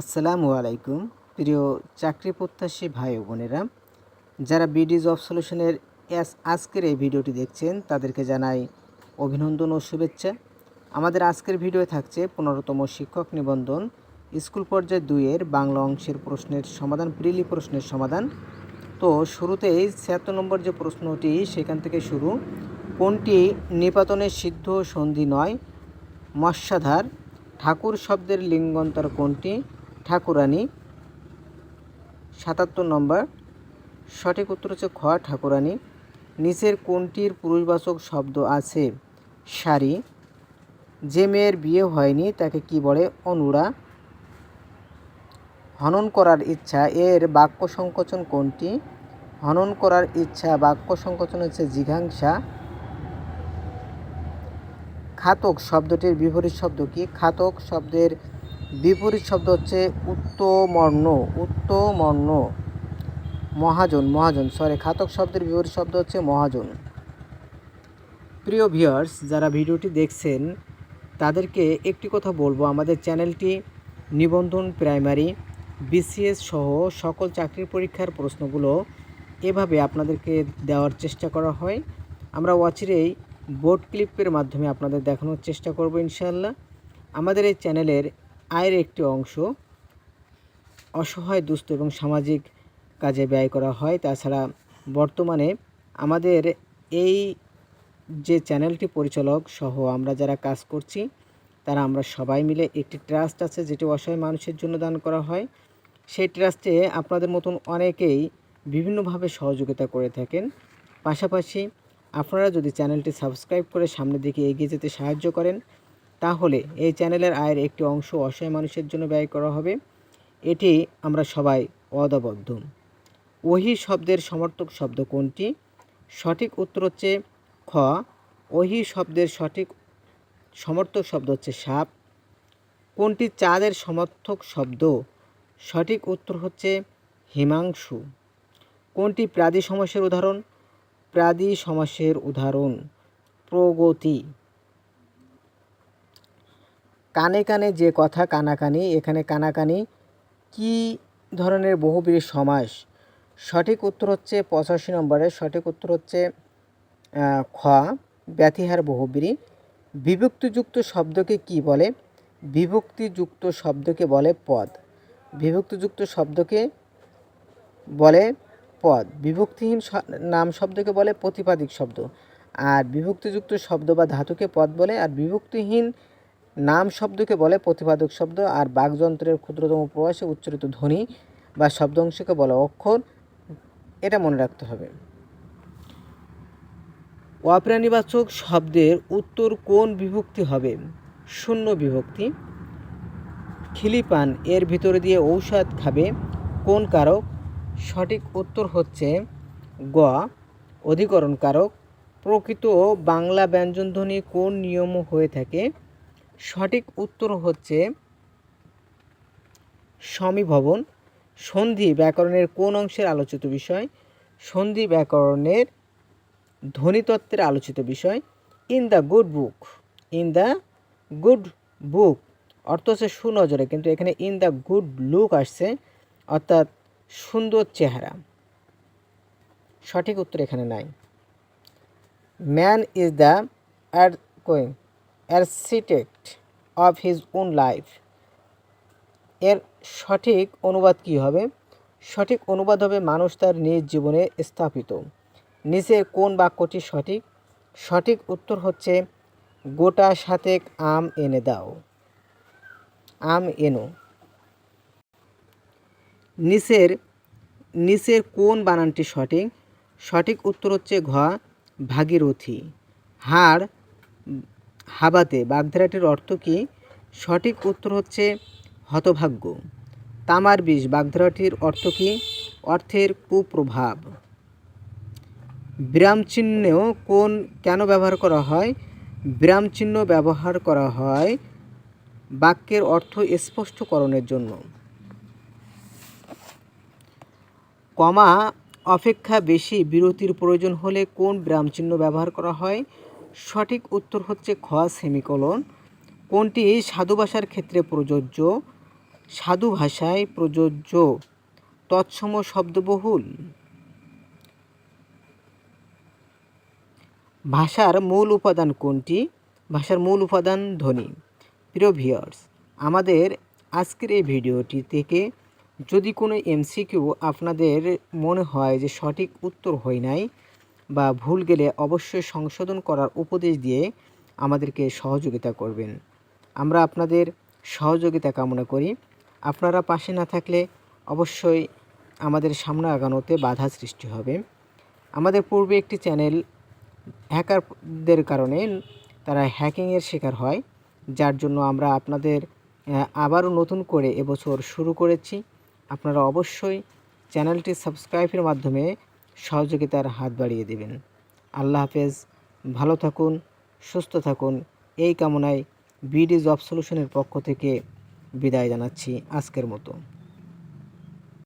আসসালামু আলাইকুম। প্রিয় চাকরি প্রত্যাশী ভাই বোনেরা, যারা বিডি জব সলিউশনের আজকের এই ভিডিওটি দেখছেন, তাদেরকে জানাই অভিনন্দন ও শুভেচ্ছা। আমাদের আজকের ভিডিওয়ে থাকছে পনেরোতম শিক্ষক নিবন্ধন, স্কুল পর্যায়ে দুইয়ের বাংলা অংশের প্রশ্নের সমাধান, প্রিলি প্রশ্নের সমাধান। তো শুরুতেই ছিয়াত্তর নম্বর যে প্রশ্নটি, সেখান থেকে শুরু। কোনটি নিপাতনের সিদ্ধ সন্ধি নয়? মৎস্যাধার, ঠাকুর শব্দের লিঙ্গন্তর কোনটি? ঠাকুরানী, সাতাত্তর নম্বর। সঠিক উত্তর হচ্ছে খ, ঠাকুরানী। নিচের কোনটির পুরুষবাচক শব্দ আছে? শাড়ি যে মেয়ের বিয়ে হয়নি, তাকে কি বলে? অনুরা। হনন করার ইচ্ছা, এর বাক্য সংকোচন কোনটি? হনন করার ইচ্ছা, বাক্য সংকোচন হচ্ছে জিঘাংসা। খাতক শব্দটির বিপরীত শব্দ কি? খাতক শব্দের বিপরীত শব্দ হচ্ছে উত্তমর্ণ উত্তমর্ণ। মহাজন মহাজন সরি খাতক শব্দের বিপরীত শব্দ হচ্ছে মহাজন। প্রিয় ভিউয়ার্স যারা ভিডিওটি দেখছেন, তাদেরকে একটি কথা বলব। আমাদের চ্যানেলটি নিবন্ধন প্রাইমারি, বিসিএস সহ সকল চাকরির পরীক্ষার প্রশ্নগুলো এভাবে আপনাদেরকে দেওয়ার চেষ্টা করা হয়। আমরা অচিরেই বোর্ড ক্লিপের মাধ্যমে আপনাদের দেখানোর চেষ্টা করব ইনশাল্লাহ আমাদের এই চ্যানেলের আয়ের একটি অংশ অসহায়, দুস্থ এবং সামাজিক কাজে ব্যয় করা হয়। তাছাড়া বর্তমানে আমাদের এই যে চ্যানেলটি পরিচালক সহ আমরা যারা কাজ করছি, তারা আমরা সবাই মিলে একটি ট্রাস্ট আছে যেটি অসহায় মানুষের জন্য দান করা হয়। সেই ট্রাস্টে আপনাদের মতন অনেকেই বিভিন্নভাবে সহযোগিতা করে থাকেন। পাশাপাশি আপনারা যদি চ্যানেলটি সাবস্ক্রাইব করে সামনের দিকে এগিয়ে যেতে সাহায্য করেন তাহলে এই চ্যানেলের আয়ের একটি অংশ অসহায় মানুষের জন্য ব্যয় করা হবে। এটি আমরা সবাই অদাবদ্ধ। ওহি শব্দের সমর্থক শব্দ কোনটি? সঠিক উত্তর হচ্ছে খ। ওহি শব্দের সঠিক সমর্থক শব্দ হচ্ছে সাপ। কোনটি চাঁদের সমর্থক শব্দ? সঠিক উত্তর হচ্ছে হিমাংশু। কোনটি প্রাদি সমাসের উদাহরণ? প্রাদি সমাসের উদাহরণ। প্রগতি। কানে কানে যে কথা কানাকানি, এখানে কানাকানি কি ধরনের বহুব্রীহি সমাস? সঠিক উত্তর হচ্ছে পঁচাশি নম্বরের সঠিক উত্তর হচ্ছে খ, ব্যতিহার বহুব্রী বিভক্তিযুক্ত শব্দকে কি বলে? বিভক্তিযুক্ত শব্দকে বলে পদ। বিভক্তিযুক্ত শব্দকে বলে পদ। বিভক্তিহীন নাম শব্দকে বলে প্রতিপাদিক শব্দ। আর বিভক্তিযুক্ত শব্দ বা ধাতুকে পদ বলে। আর বিভক্তিহীন নাম শব্দকে বলে প্রতিপাদক শব্দ আর বাকযন্ত্রের ক্ষুদ্রতম প্রবাসে উচ্চারিত ধ্বনি বা শব্দ অংশকে বলে অক্ষর, এটা মনে রাখতে হবে। অপ্রাণীবাচক শব্দের উত্তর কোন বিভক্তি হবে? শূন্য বিভক্তি। খিলিপান এর ভিতরে দিয়ে ঔষধ খাবে। কোন কারক? সঠিক উত্তর হচ্ছে গ অধিকরণ কারক প্রকৃত বাংলা ব্যঞ্জনধ্বনি কোন নিয়ম হয়ে থাকে? সঠিক উত্তর হচ্ছে সমীভবন সন্ধি ব্যাকরণের কোন অংশের আলোচিত বিষয়? সন্ধি ব্যাকরণের ধ্বনিতত্ত্বের আলোচিত বিষয়। In the good book in the good book অর্থ হচ্ছে সুনজরে, কিন্তু এখানে ইন দ্য গুড লুক আসছে, অর্থাৎ সুন্দর চেহারা। সঠিক উত্তর এখানে নাই। ম্যান ইজ দ্য অ্যাড কোয়েন architect of his own life. এর সঠিক অনুবাদ কি হবে? সঠিক অনুবাদ হবে মানুষ তার নিজ জীবনে স্থাপিত। নিচের কোন বাক্যটি সঠিক? সঠিক উত্তর হচ্ছে, গোটা সাতেক আম এনে দাও। আম এনো। নিচের নিচের কোন বানানটি সঠিক? সঠিক উত্তর হচ্ছে ঘ, ভাগীরথী। হাড় হাবাতে বাগধারাটির অর্থ কি? সঠিক উত্তর হচ্ছে হতভাগ্য। তামার বিষ বাগধারাটির অর্থ কি? অর্থের কুপ্রভাব। বিরাম চিহ্ন কোন কেন ব্যবহার করা হয়? বিরাম চিহ্ন ব্যবহার করা হয় বাক্যের অর্থ স্পষ্টকরণের জন্য। কমা, অপেক্ষা বেশি বিরতির প্রয়োজন হলে কোন বিরাম চিহ্ন ব্যবহার করা হয়? সঠিক উত্তর হচ্ছে খ সেমিকোলন। কোনটি সাধু ভাষার ক্ষেত্রে প্রযোজ্য? সাধু ভাষায় প্রযোজ্য তৎসম শব্দবহুল। ভাষার মূল উপাদান কোনটি? ভাষার মূল উপাদান ধ্বনি। প্রিয় ভিউয়ার্স, আমাদের আজকের এই ভিডিওটি থেকে যদি কোনো এমসিকিউ আপনাদের মনে হয় যে সঠিক উত্তর হয় নাই বা ভুল গেলে অবশ্যই সংশোধন করার উপদেশ দিয়ে আমাদেরকে সহযোগিতা করবেন। আমরা আপনাদের সহযোগিতা কামনা করি। আপনারা পাশে না থাকলে অবশ্যই আমাদের সামনে আগানোতে বাধা সৃষ্টি হবে। আমাদের পূর্বে একটি চ্যানেল হ্যাকারদের কারণে তারা হ্যাকিংয়ের শিকার হয়, যার জন্য আমরা আপনাদের আবারও নতুন করে এবছর শুরু করেছি। আপনারা অবশ্যই চ্যানেলটি সাবস্ক্রাইবের মাধ্যমে সহযোগিতার হাত বাড়িয়ে দেবেন। আল্লাহ হাফেজ। ভালো থাকুন, সুস্থ থাকুন। এই কামনায় বিডি জব সলিউশনের পক্ষ থেকে বিদায় জানাচ্ছি আজকের মতো।